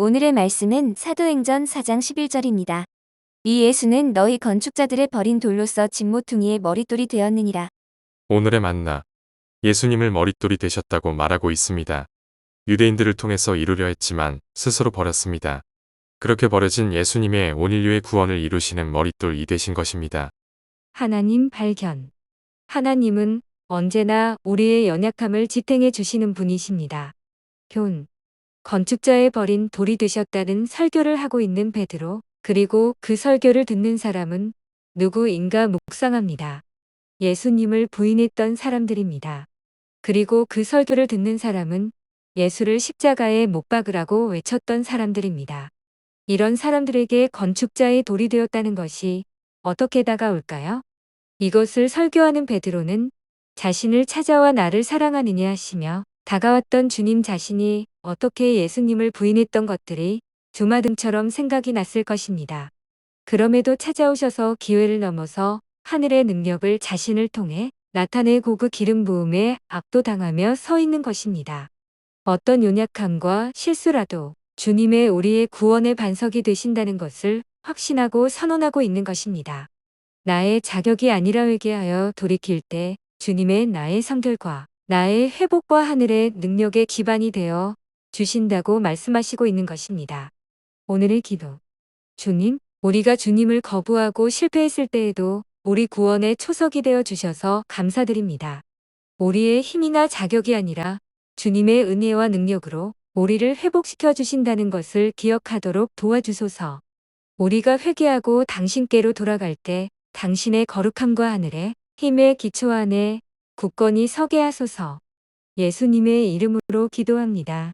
오늘의 말씀은 사도행전 4장 11절입니다. 이 예수는 너희 건축자들의 버린 돌로서 진모퉁이의 머릿돌이 되었느니라. 오늘의 만나. 예수님을 머릿돌이 되셨다고 말하고 있습니다. 유대인들을 통해서 이루려 했지만 스스로 버렸습니다. 그렇게 버려진 예수님의 온 인류의 구원을 이루시는 머릿돌이 되신 것입니다. 하나님 발견. 하나님은 언제나 우리의 연약함을 지탱해 주시는 분이십니다. 교훈. 건축자의 버린 돌이 되셨다는 설교를 하고 있는 베드로, 그리고 그 설교를 듣는 사람은 누구인가 묵상합니다. 예수님을 부인했던 사람들입니다. 그리고 그 설교를 듣는 사람은 예수를 십자가에 못 박으라고 외쳤던 사람들입니다. 이런 사람들에게 건축자의 돌이 되었다는 것이 어떻게 다가올까요? 이것을 설교하는 베드로는 자신을 찾아와 나를 사랑하느냐 하시며 다가왔던 주님 자신이 어떻게 예수님을 부인했던 것들이 주마등처럼 생각이 났을 것입니다. 그럼에도 찾아오셔서 기회를 넘어서 하늘의 능력을 자신을 통해 나타내고 그 기름 부음에 압도당하며 서 있는 것입니다. 어떤 연약함과 실수라도 주님의 우리의 구원의 반석이 되신다는 것을 확신하고 선언하고 있는 것입니다. 나의 자격이 아니라 회개하여 돌이킬 때 주님의 나의 성결과 나의 회복과 하늘의 능력의 기반이 되어 주신다고 말씀하시고 있는 것입니다. 오늘의 기도. 주님, 우리가 주님을 거부하고 실패했을 때에도 우리 구원의 초석이 되어 주셔서 감사드립니다. 우리의 힘이나 자격이 아니라 주님의 은혜와 능력으로 우리를 회복시켜 주신다는 것을 기억하도록 도와주소서. 우리가 회개하고 당신께로 돌아갈 때 당신의 거룩함과 하늘의 힘의 기초 안에 굳건히 서게 하소서. 예수님의 이름으로 기도합니다.